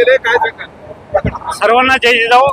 केले काय सांगा सर्वांना जय जिजाऊ.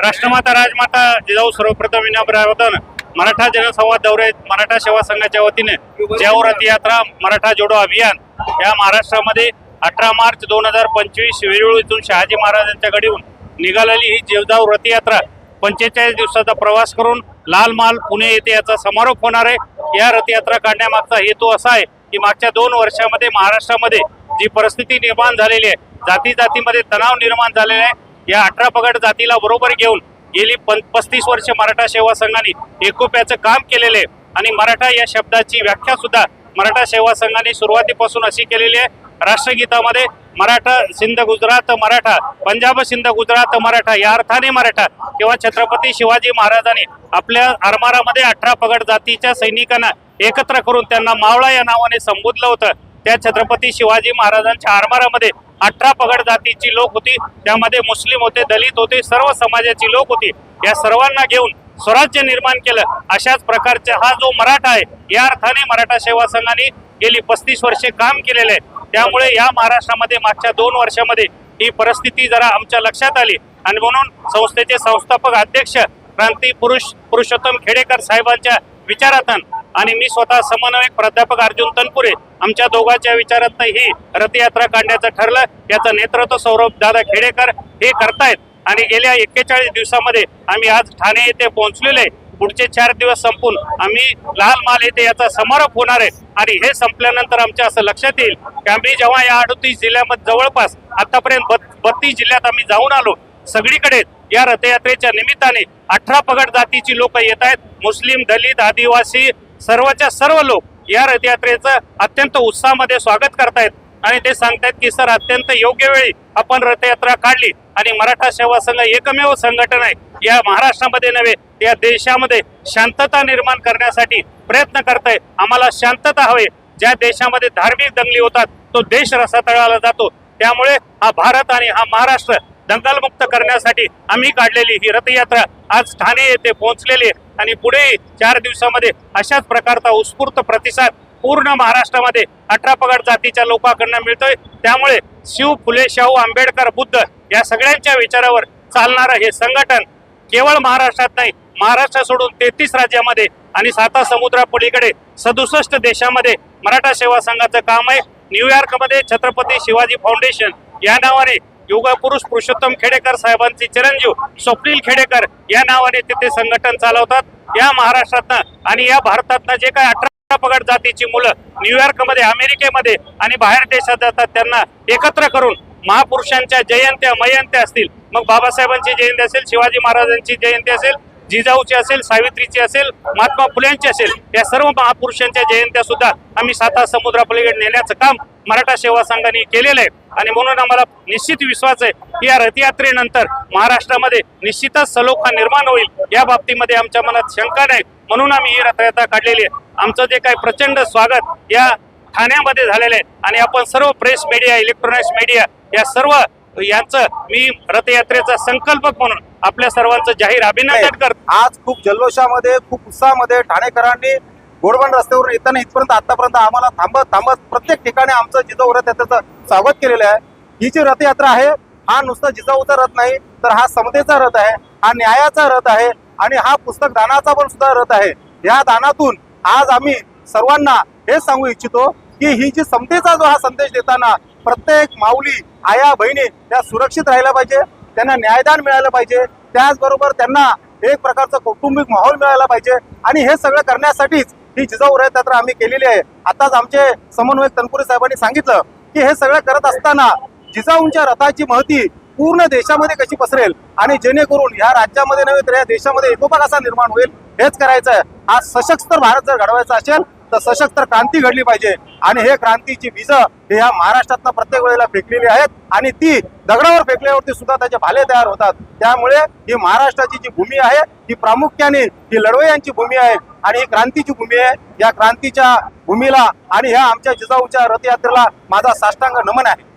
राष्ट्रमाता राजमाता जिजाऊ सर्वप्रथम विनम्र मराठा जनसंवाद दौरे मराठा सेवा संघाच्या वतीने जयऊ रथयात्रा मराठा जोडो अभियान. या महाराष्ट्रामध्ये अठरा मार्च दोन हजार पंचवीस वेरूळ इथून शहाजी महाराजांच्या गडीहून निघालेली ही जेवजाऊ रथयात्रा पंचेचाळीस दिवसाचा प्रवास करून लाल माल पुणे येथे याचा समारोप होणार आहे. या रथयात्रा काढण्यामागचा हेतू असा आहे की मागच्या दोन वर्षामध्ये महाराष्ट्रामध्ये जी परिस्थिती निर्माण झालेली आहे जाती जातीमध्ये तणाव निर्माण झालेला आहे या अठरा पगड जातीला बरोबर घेऊन गेली पं पस्तीस वर्ष मराठा सेवा संघाने एकोप्याचं काम केलेलं आहे. आणि मराठा या शब्दाची व्याख्या सुद्धा मराठा सेवा संघाने सुरुवातीपासून अशी केलेली आहे. राष्ट्रगीतामध्ये मराठा सिंध गुजरात मराठा पंजाब सिंध गुजरात मराठा या अर्थाने मराठा किंवा छत्रपती शिवाजी महाराजांनी आपल्या आरमारामध्ये अठरा पगड जातीच्या सैनिकांना एकत्र करून त्यांना मावळा या नावाने संबोधलं होतं. त्या छत्रपती शिवाजी महाराजांच्या आरमारामध्ये अठरा पगड जातीची लोक होती. त्यामध्ये मुस्लिम होते दलित होते सर्व समाजाची लोक होती. या सर्वांना घेऊन स्वराज्य निर्माण केलं. अशाच प्रकारचा हा जो मराठा आहे या अर्थाने मराठा सेवा संघाने गेली पस्तीस वर्षे काम केलेलं आहे. त्यामुळे या महाराष्ट्रामध्ये मागच्या दोन वर्षामध्ये ही परिस्थिती जरा आमच्या लक्षात आली. आणि म्हणून संस्थेचे संस्थापक अध्यक्ष क्रांती पुरुष पुरुषोत्तम खेडेकर साहेबांच्या विचारातून आणि मी स्वतः समन्वयक प्राध्यापक अर्जुन तनपुरे आमच्या दोघांच्या विचारात ही रथयात्रा काढण्याचं ठरलं. याचं नेतृत्व सौरभ दादा खेडेकर हे करतायत. आणि गेल्या एक्केचाळीस दिवसामध्ये आम्ही आज ठाणे येथे पोहोचलेले आहे. पुढचे चार दिवस संपून आम्ही लाल माल येथे याचा समारोप होणार आहे. आणि हे संपल्यानंतर आमच्या असं लक्षात येईल की आम्ही जेव्हा या अडतीस जिल्ह्यामध्ये जवळपास आतापर्यंत बत्तीस जिल्ह्यात आम्ही जाऊन आलो. सगळीकडे या रथयात्रेच्या निमित्ताने अठरा पगड जातीची लोक येत आहेत. मुस्लिम दलित आदिवासी सर्वच्या सर्व लोक या रथयात्रेचं अत्यंत उत्साहामध्ये स्वागत करतायत. आणि ते सांगतायत की सर अत्यंत योग्य वेळी आपण रथयात्रा काढली आणि मराठा सेवा संघ एकमेव संघटन आहे. या महाराष्ट्रामध्ये नव्हे या देशामध्ये शांतता निर्माण करण्यासाठी प्रयत्न करताय. आम्हाला शांतता हवे. ज्या देशामध्ये धार्मिक दंगली होतात तो देश रसातळाला जातो. त्यामुळे हा भारत आणि हा महाराष्ट्र दंगलमुक्त करण्यासाठी आम्ही काढलेली ही रथयात्रा आज ठाणे येथे पोहोचलेली आहे. आणि पुढे चार दिवसामध्ये अशाच प्रकारचा उत्स्फूर्त प्रतिसाद पूर्ण महाराष्ट्रामध्ये अठरा पगड जातीच्या लोकांकडनं मिळतोय. त्यामुळे शिव फुले शाहू आंबेडकर बुद्ध या सगळ्यांच्या विचारावर चालणारं हे संघटन केवळ महाराष्ट्रात नाही महाराष्ट्र सोडून तेहतीस राज्यामध्ये आणि साता समुद्रापलीकडे सदुसष्ट देशामध्ये मराठा सेवा संघाचं काम आहे. न्यूयॉर्कमध्ये छत्रपती शिवाजी फाउंडेशन या नावाने योगा पुरुष पुरुषोत्तम खेडेकर साहेबांचे चिरंजीव स्वप्नील खेडेकर या नावाने तिथे संघटन चालवतात. या महाराष्ट्रातनं आणि या भारतातनं जे काय अठरा पगड जातीची मुलं न्यूयॉर्कमध्ये अमेरिकेमध्ये आणि बाहेर देशात जातात त्यांना एकत्र करून महापुरुषांच्या जयंत्या मयंत्या असतील. मग बाबासाहेबांची जयंती असेल शिवाजी महाराजांची जयंती असेल जिजाऊची असेल सावित्रीची असेल महात्मा फुल्यांची असेल या सर्व महापुरुषांच्या जयंत्या सुद्धा आम्ही साता समुद्रापलीकडे नेण्याचं काम मराठा सेवा संघाने केलेलं आहे. आणि म्हणून आम्हाला निश्चित विश्वास आहे की या रथयात्रेनंतर महाराष्ट्रामध्ये निश्चितच सलोखा निर्माण होईल. या बाबतीमध्ये आमच्या मनात शंका नाही. म्हणून आम्ही ही रथयात्रा काढलेली आहे. आमचं जे काही प्रचंड स्वागत या ठाण्यामध्ये झालेलं आहे. आणि आपण सर्व प्रेस मीडिया इलेक्ट्रॉनिक्स मीडिया या सर्व यांचं मी रथयात्रेचा संकल्पक म्हणून आपल्या सर्वांचं जाहीर अभिनंदन करतो. आज खूप जल्लोषामध्ये खूप उत्साहामध्ये ठाणेकरांनी गोडबंड रस्त्यावर येताना इथपर्यंत आतापर्यंत आम्हाला थांबत थांबत प्रत्येक ठिकाणी आमचं जिजाऊ रथ यात्रेचं स्वागत केलेलं आहे. ही जी रथयात्रा आहे हा नुसता जिजाऊचा रथ नाही तर हा समतेचा रथ आहे हा न्यायाचा रथ आहे आणि हा पुस्तक दानाचा पण सुद्धा रथ आहे. या दानातून आज आम्ही सर्वांना हे सांगू इच्छितो की ही जी समतेचा जो हा संदेश देताना प्रत्येक माऊली आया बहिणी त्या सुरक्षित राहिल्या पाहिजे त्यांना न्यायदान मिळालं पाहिजे त्याचबरोबर त्यांना एक प्रकारचा कौटुंबिक माहोल मिळायला पाहिजे आणि हे सगळं करण्यासाठीच ही जिजाऊ रथयात्रा आम्ही केलेली आहे. आताच आमचे समन्वयक तनपुरे साहेबांनी सांगितलं की हे सगळं करत असताना जिजाऊंच्या रथाची महती पूर्ण देशामध्ये कशी पसरेल आणि जेणेकरून या राज्यामध्ये नव्हे तर या देशामध्ये एकोपा कसा निर्माण होईल हेच करायचं आहे हा सशस्त्र भारत जर घडवायचा असेल तर सशस्त्र क्रांती घडली पाहिजे. आणि हे क्रांतीची बीज हे या महाराष्ट्रातनं प्रत्येक वेळेला फेकलेली आहेत. आणि ती दगडावर फेकल्यावरती सुद्धा त्याचे भाले तयार होतात. त्यामुळे ही महाराष्ट्राची जी भूमी आहे ही प्रामुख्याने ही लढवयांची भूमी आहे. आणि ही क्रांतीची भूमी आहे. या क्रांतीच्या भूमीला आणि ह्या आमच्या जिजाऊच्या रथयात्रेला माझा साष्टांग नमन आहे.